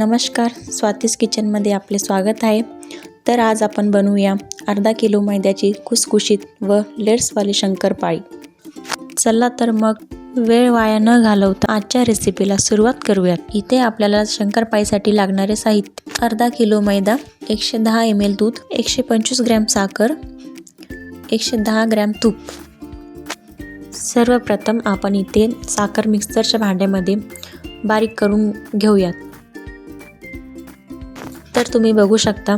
नमस्कार स्वातीस किचनमध्ये आपले स्वागत आहे. तर आज आपण बनवूया अर्धा किलो मैद्याची खुसखुशीत व लेट्सवाली शंकरपाळी. चला तर मग वेळ वाया न घालवता आजच्या रेसिपीला सुरुवात करूयात. इथे आपल्याला शंकरपाळीसाठी लागणारे साहित्य. अर्धा किलो मैदा एकशे दहा एम एल दूध एकशे पंचवीस ग्रॅम साखर एकशे दहा ग्रॅम तूप. सर्वप्रथम आपण इथे साखर मिक्सरच्या भांड्यामध्ये बारीक करून घेऊयात. तर तुम्ही बघू शकता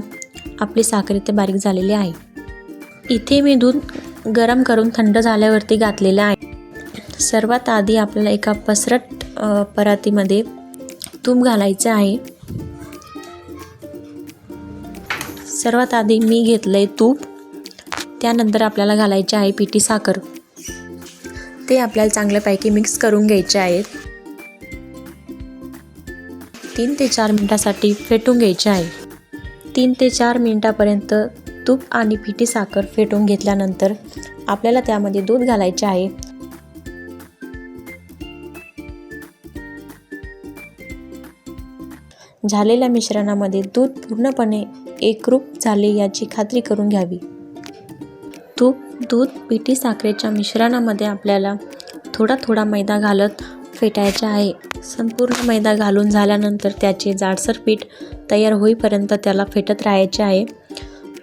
आपली साखर इथे बारीक झालेली आहे. इथे मी दूध गरम करून थंड झाल्यावरती घातलेलं आहे. सर्वात आधी आपल्याला एका पसरट परातीमध्ये तूप घालायचं आहे. सर्वात आधी मी घेतलं आहे तूप. त्यानंतर आपल्याला घालायचे आहे पिठी साखर. ते आपल्याला चांगल्यापैकी मिक्स करून घ्यायचे आहेत. तीन ते चार मिनटासाठी फेटून घ्यायचे आहे. तीन ते चार मिनटापर्यंत तूप आणि पिठी साखर फेटून घेतल्यानंतर आपल्याला त्यामध्ये दूध घालायचे आहे. झालेल्या मिश्रणामध्ये दूध पूर्णपणे एकरूप झाले याची खात्री करून घ्यावी. तूप दूध पिठी साखरेच्या मिश्रणामध्ये आपल्याला थोडा थोडा मैदा घालत फेटायचे आहे. संपूर्ण मैदा घालून झाल्यानंतर त्याचे जाडसर पीठ तयार होईपर्यंत त्याला फेटत राहायचे आहे.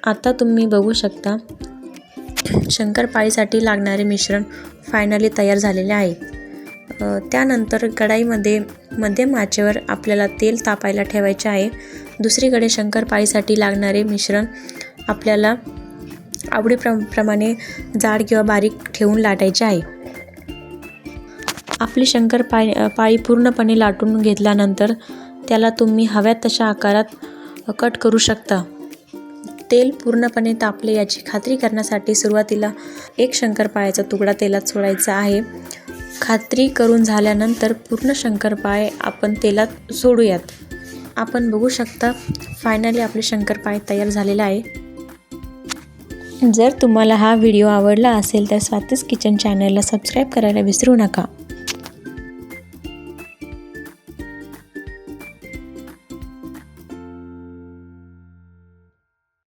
आता तुम्ही बघू शकता शंकरपाळीसाठी लागणारे मिश्रण फायनली तयार झालेले आहे. त्यानंतर कढाईमध्ये मध्यम आचेवर आपल्याला तेल तापायला ठेवायचे आहे. दुसरीकडे शंकरपाळीसाठी लागणारे मिश्रण आपल्याला आवडीप्रमाणे प्रमाणे जाड किंवा बारीक ठेवून लाटायचे आहे. आपली शंकर पाय पाळी पूर्णपणे लाटून घेतल्यानंतर त्याला तुम्ही हव्या तशा आकारात कट करू शकता. तेल पूर्णपणे तापले याची खात्री करण्यासाठी सुरुवातीला एक शंकरपाळ्याचा तुकडा तेलात सोडायचा आहे. खात्री करून झाल्यानंतर पूर्ण शंकरपाळे आपण तेलात सोडूयात. आपण बघू शकता फायनली आपले शंकरपाळे तयार झालेला आहे. जर तुम्हाला हा व्हिडिओ आवडला असेल तर स्वातीस किचन चॅनलला सबस्क्राईब करायला विसरू नका.